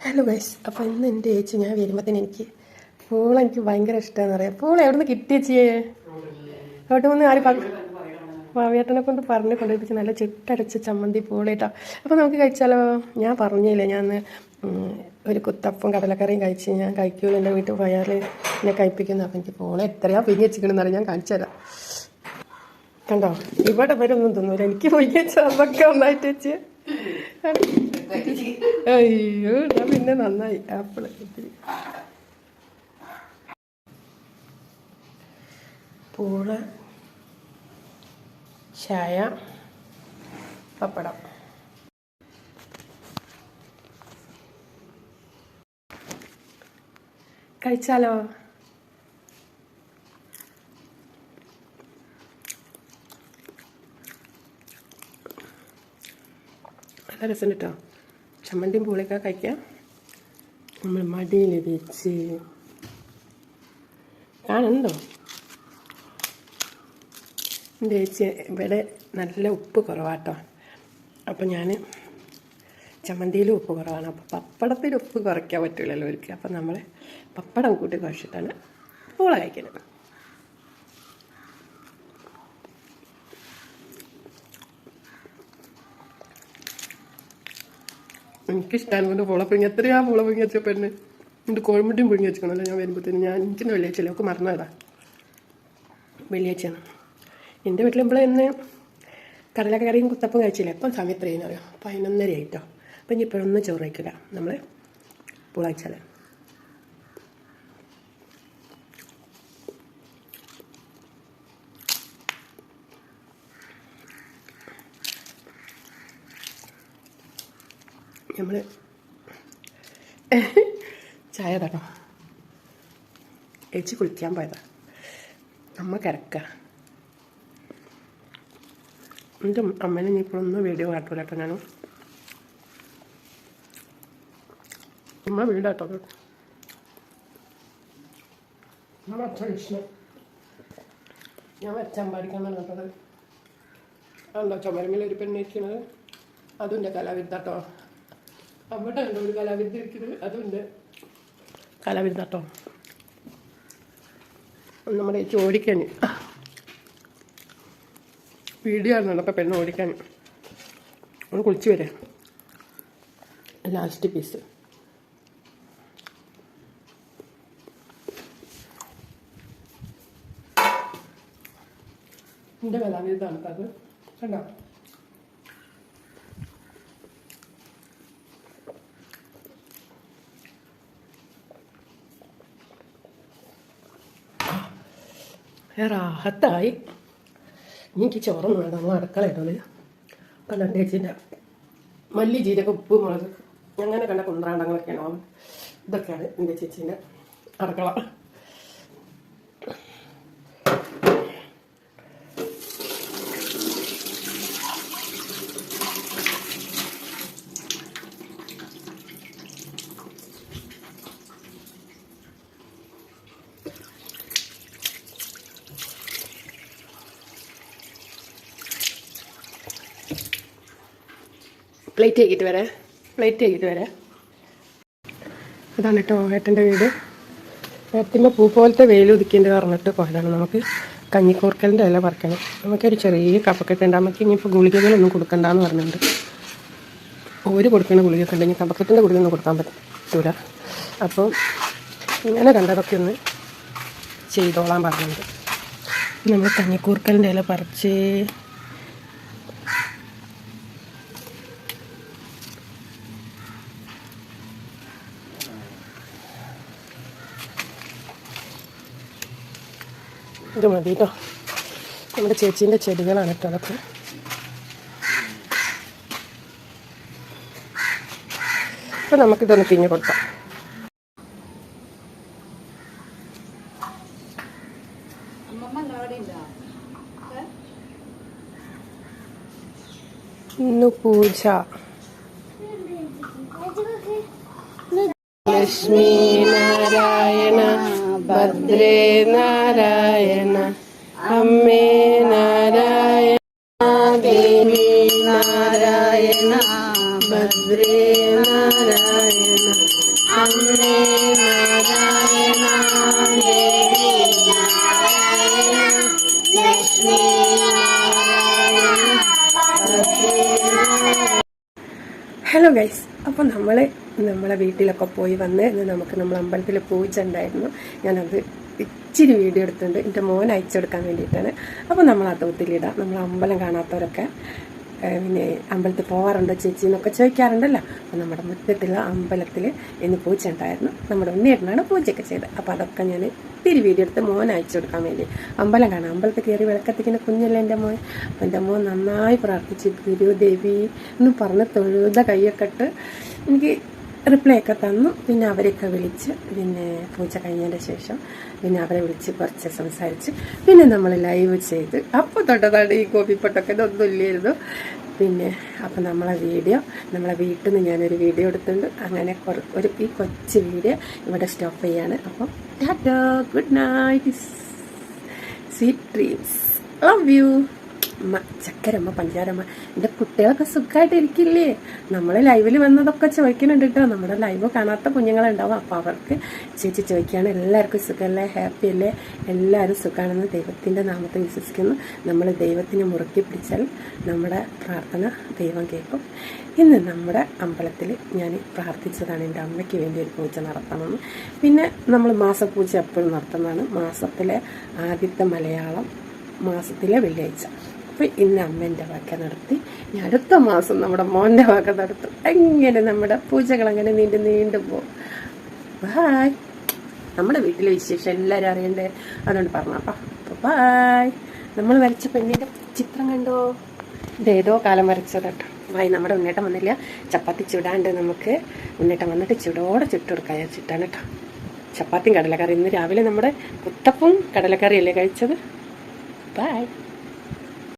Hello guys അപ്പോൾ ഇന്ന് എന്റെ ചേച്ചി ഞാൻ വരുമ്പോഴത്തേന് എനിക്ക് പൂള എനിക്ക് ഭയങ്കര ഇഷ്ടമാണെന്ന് പറയാം. പൂള എവിടെ നിന്ന് കിട്ടിയച്ചിയേ അവിടെ ഒന്ന് ആര് വാവേട്ടനെ കൊണ്ട് പറഞ്ഞ് കൊണ്ടുപോയിപ്പിച്ച് നല്ല ചിട്ടടച്ച ചമ്മന്തി പൂളയിട്ടോ അപ്പോൾ നമുക്ക് കഴിച്ചാലോ? ഞാൻ പറഞ്ഞില്ലേ ഞാൻ ഒരു കുത്തപ്പം കടലക്കറിയും കഴിച്ച് ഞാൻ കഴിക്കുള്ളൂ എന്റെ വീട്ടിൽ പോയാൽ എന്നെ കഴിപ്പിക്കുന്നു. അപ്പോൾ എനിക്ക് പൂള എത്രയാ പിങ്ങി വെച്ചിക്കണമെന്ന് ഞാൻ കാണിച്ചു കണ്ടോ? ഇവിടെ വരെ ഒന്നും തിന്നൂല. എനിക്ക് പോയി അതൊക്കെ ഒന്നായിട്ട് വെച്ച്. അയ്യോ ഞാൻ പിന്നെ നന്നായി. ആപ്പിൾ ഇത്തിരി. പൂൾ ചായ പപ്പടം. കഴിച്ചാലോ? നല്ല രസം കേട്ടോ ചമ്മന്തിയും പൂളയൊക്കെ കഴിക്കാം. നമ്മൾ മടിയിൽ വെച്ച് കാണുന്നുണ്ടോ? എന്റെ ചേച്ചി ഇവിടെ നല്ല ഉപ്പ് കുറവാട്ടോ. അപ്പം ഞാൻ ചമ്മന്തിയിലും ഉപ്പ് കുറവാണ്. അപ്പോൾ പപ്പടത്തിൽ ഉപ്പ് കുറയ്ക്കാൻ പറ്റില്ലല്ലോ ഒരിക്കലും. അപ്പം നമ്മൾ പപ്പടം കൂട്ടി കുഴച്ചിട്ടാണ് പൂള കഴിക്കുന്നത്. എനിക്കിഷ്ടമാണ് കൊണ്ട് പുള പിങ്ങി എത്രയാ പുള പിങ്ങി വെച്ച പെണ്ണ്? എന്നിട്ട് കോഴിമുട്ടിയും പിഴിഞ്ഞ് വെച്ചിക്കണല്ലോ ഞാൻ വരുമ്പോഴത്തേന് ഞാൻ എനിക്കിന്ന് വെള്ളിയാഴ്ചയില്ല? ഒക്കെ മറന്നതാ. വെള്ളിയാഴ്ചയാണ്. എന്റെ ഇപ്പോൾ ഇന്ന് കടലക്കറിയും കുത്തപ്പം കഴിച്ചില്ല? എപ്പം സമയത്ത് അറിയാം? പതിനൊന്നര ആയിട്ടോ അപ്പം ഇനി ഇപ്പോഴൊന്നും ചോറ് കഴിക്കില്ല നമ്മൾ പുളാഴ്ചാൽ നമ്മൾ ചായ തട്ടോ ചേച്ചി കുളിക്കാൻ പോയതാ. അമ്മ കിടക്ക എന്റെ അമ്മേനെ ഇനി ഇപ്പോഴൊന്നും വീഡിയോ കാട്ടൂല കേട്ടോ ഞാൻ അമ്മ വീടാട്ടോ അമ്മ അച്ഛൻ ഇഷ്ടം ഞാൻ വരച്ചമ്പാടിക്കാന്നാണ് കേട്ടത് അതുണ്ടോ പെണ്ണിരിക്കുന്നത് അതും എന്റെ കലാവിരുദ്ധാട്ടോ അവിടെ കണ്ടോ? ഒരു കലാവിരുദ്ധ ഇരിക്കുന്നത്. നമ്മുടെ ചേച്ചി ഓടിക്കാൻ വീഡിയോ അപ്പം പെണ്ണ് ഓടിക്കാൻ. ഒന്ന് കുളിച്ച് വരാം. ലാസ്റ്റ് പീസ് എന്റെ കലാവിരുദ്ധാണ് അത്. കണ്ടോ? റാഹത്തായി എനിക്ക് ചോറൊന്നും വേണ്ട നമ്മൾ അടുക്കളയിടുന്നത് കണ്ട ചേച്ചിന്റെ മല്ലി ജീരക ഉപ്പ് മുളക് അങ്ങനെ കണ്ട കുന്ത്രാണ്ടങ്ങളൊക്കെയാണ് ഇതൊക്കെയാണ് എന്റെ ചേച്ചീന്റെ അടുക്കള. പ്ലേറ്റ് ആക്കിയിട്ട് വരാം. പ്ലേറ്റ് ആക്കിയിട്ട് വരാം. അതാണ് കേട്ടോ ഏട്ടന്റെ വീട്. ഏട്ടത്തിന്റെ പൂ പോലത്തെ വെയിൽ ഉദിക്കേണ്ടത് പറഞ്ഞിട്ട് പോയതാണ്. നമുക്ക് കഞ്ഞിക്കൂർക്കലിന്റെ ഇല പറിക്കണം. നമുക്കൊരു ചെറിയ കപ്പക്കെട്ടുണ്ട് നമുക്ക് ഇനിയിപ്പോൾ ഗുളികകളൊന്നും കൊടുക്കണ്ടെന്ന് പറഞ്ഞിട്ടുണ്ട്. ഒരു കൊടുക്കുന്ന ഗുളികയൊക്കെ ഉണ്ട്. ഇനി കപ്പക്കെട്ടിന്റെ ഗുളികയൊന്നും കൊടുക്കാൻ പറ്റൂല. അപ്പോൾ ഇങ്ങനെ കണ്ടതൊക്കെ ഒന്ന് ചെയ്തോളാൻ പറഞ്ഞിട്ടുണ്ട്. നമ്മൾ കഞ്ഞിക്കൂർക്കലിന്റെ ഇല പറിച്ച് ഇത് മതി കേട്ടോ നമ്മുടെ ചേച്ചീന്റെ ചെടികളാണ് കേട്ടോ അതൊക്കെ. അപ്പം നമുക്കിതൊന്ന് പിഞ്ഞ് കൊടുക്കാം. ഇന്നു പൂജ. ലക്ഷ്മി നാരായണ. ഭദ്രേ നാരായണ അമ്മേ നാരായണ ദേവി നാരായണ ഭദ്രേ നാരായണ അമ്മേ ഹലോ ഗൈസ് അപ്പോൾ നമ്മൾ നമ്മളെ വീട്ടിലൊക്കെ പോയി വന്ന് ഇന്ന് നമുക്ക് നമ്മൾ അമ്പലത്തിൽ പൂജ ഉണ്ടായിരുന്നു ഞാനത് ഇച്ചിരി വീഡിയോ എടുത്തിട്ടുണ്ട്. എന്റെ മോൻ അയച്ചു കൊടുക്കാൻ വേണ്ടിയിട്ടാണ്. അപ്പോൾ നമ്മൾ ഒത്തിരിയിടാം നമ്മൾ അമ്പലം കാണാത്തവരൊക്കെ. പിന്നെ അമ്പലത്തിൽ പോകാറുണ്ടോ ചേച്ചി എന്നൊക്കെ ചോദിക്കാറുണ്ടല്ലോ. അപ്പോൾ നമ്മുടെ മുറ്റത്തുള്ള അമ്പലത്തിൽ ഇന്ന് പൂജ ഉണ്ടായിരുന്നു നമ്മുടെ ഉണ്ണിയേട്ടനാണ് പൂജയൊക്കെ ചെയ്തത്. അപ്പോൾ അതൊക്കെ ഞാൻ തിരി വീഡിയോ എടുത്ത് മോൻ അയച്ചു കൊടുക്കാൻ വേണ്ടി അമ്പലം കാണാം അമ്പലത്തിൽ കയറി വിളക്കത്തിക്കുന്ന കുഞ്ഞല്ലേ എന്റെ മോൻ? അപ്പം എന്റെ മോൻ നന്നായി പ്രാർത്ഥിച്ചു ഗുരുദേവി എന്ന് പറഞ്ഞ് തൊഴുത കൈയൊക്കെ ഇട്ട് എനിക്ക് റിപ്ലൈ ഒക്കെ തന്നു. പിന്നെ അവരെയൊക്കെ വിളിച്ച് പിന്നെ പൂജ കഴിഞ്ഞതിന്റെ ശേഷം പിന്നെ അവരെ വിളിച്ച് കുറച്ച് സംസാരിച്ച്. പിന്നെ നമ്മൾ ലൈവ് ചെയ്ത്. അപ്പോൾ തൊട്ടതാണ് ഈ കോപ്പിപ്പൊട്ടൊക്കെ ഇതൊന്നും ഇല്ലായിരുന്നു. പിന്നെ അപ്പം നമ്മളെ വീഡിയോ നമ്മളെ വീട്ടിൽ നിന്ന് ഞാനൊരു വീഡിയോ എടുത്തിട്ടുണ്ട്. അങ്ങനെ ഒരു ഈ കൊച്ചു വീഡിയോ ഇവിടെ സ്റ്റോപ്പ് ചെയ്യാണ്. അപ്പം tata good night sweet dreams love you അമ്മ ചക്കരമ്മ പഞ്ചാരമ്മ എന്റെ കുട്ടികളൊക്കെ സുഖമായിട്ട് ഇരിക്കില്ലേ? നമ്മൾ ലൈവിൽ വന്നതൊക്കെ ചോദിക്കുന്നുണ്ട് കേട്ടോ നമ്മുടെ ലൈവ് കാണാത്ത കുഞ്ഞുങ്ങളുണ്ടാവും. അപ്പോൾ അവർക്ക് ചേച്ചി ചോദിക്കുകയാണ് എല്ലാവർക്കും സുഖമല്ലേ ഹാപ്പി അല്ലേ? എല്ലാവരും സുഖമാണെന്ന് ദൈവത്തിന്റെ നാമത്തെ വിശ്വസിക്കുന്നു. നമ്മൾ ദൈവത്തിനെ മുറുക്കി പിടിച്ചാൽ നമ്മുടെ പ്രാർത്ഥന ദൈവം കേൾക്കും. ഇന്ന് നമ്മുടെ അമ്പലത്തിൽ ഞാൻ പ്രാർത്ഥിച്ചതാണ് എന്റെ അമ്മയ്ക്ക് വേണ്ടി ഒരു പൂജ നടത്തണമെന്ന് പിന്നെ നമ്മൾ മാസപൂജ എപ്പോഴും നടത്തുന്നതാണ്. മാസത്തിലെ ആദ്യത്തെ മലയാളം മാസത്തിലെ വെള്ളിയാഴ്ച. അപ്പോൾ ഇന്ന് അമ്മേന്റെ വാക്ക നടത്തി. ഇനി അടുത്ത മാസം നമ്മുടെ മോന്റെ വാക്ക നടത്തും. എങ്ങനെ നമ്മുടെ പൂജകൾ അങ്ങനെ നീണ്ടു നീണ്ടു പോകും. ബായ് നമ്മുടെ വീട്ടിലെ വിശേഷം എല്ലാവരും അറിയണ്ടേ? അതുകൊണ്ട് പറഞ്ഞാപ്പാ ബായ് നമ്മൾ വരച്ച പെണ്ണിന്റെ ചിത്രം കണ്ടോ? ഇതേതോ കാലം വരച്ചത് കേട്ടോ. ബായ് നമ്മുടെ ഉണ്ണേട്ടം വന്നില്ല. ചപ്പാത്തി ചുടാണ്ട് നമുക്ക് ഉണ്ണേട്ടം വന്നിട്ട് ചുടോടെ ചുട്ടുകൊടുക്കാൻ ചുട്ടാണ് കേട്ടോ. ചപ്പാത്തിയും കടലക്കറി ഇന്ന് രാവിലെ നമ്മുടെ കുത്തപ്പും കടലക്കറിയല്ലേ കഴിച്ചത്? ബായ്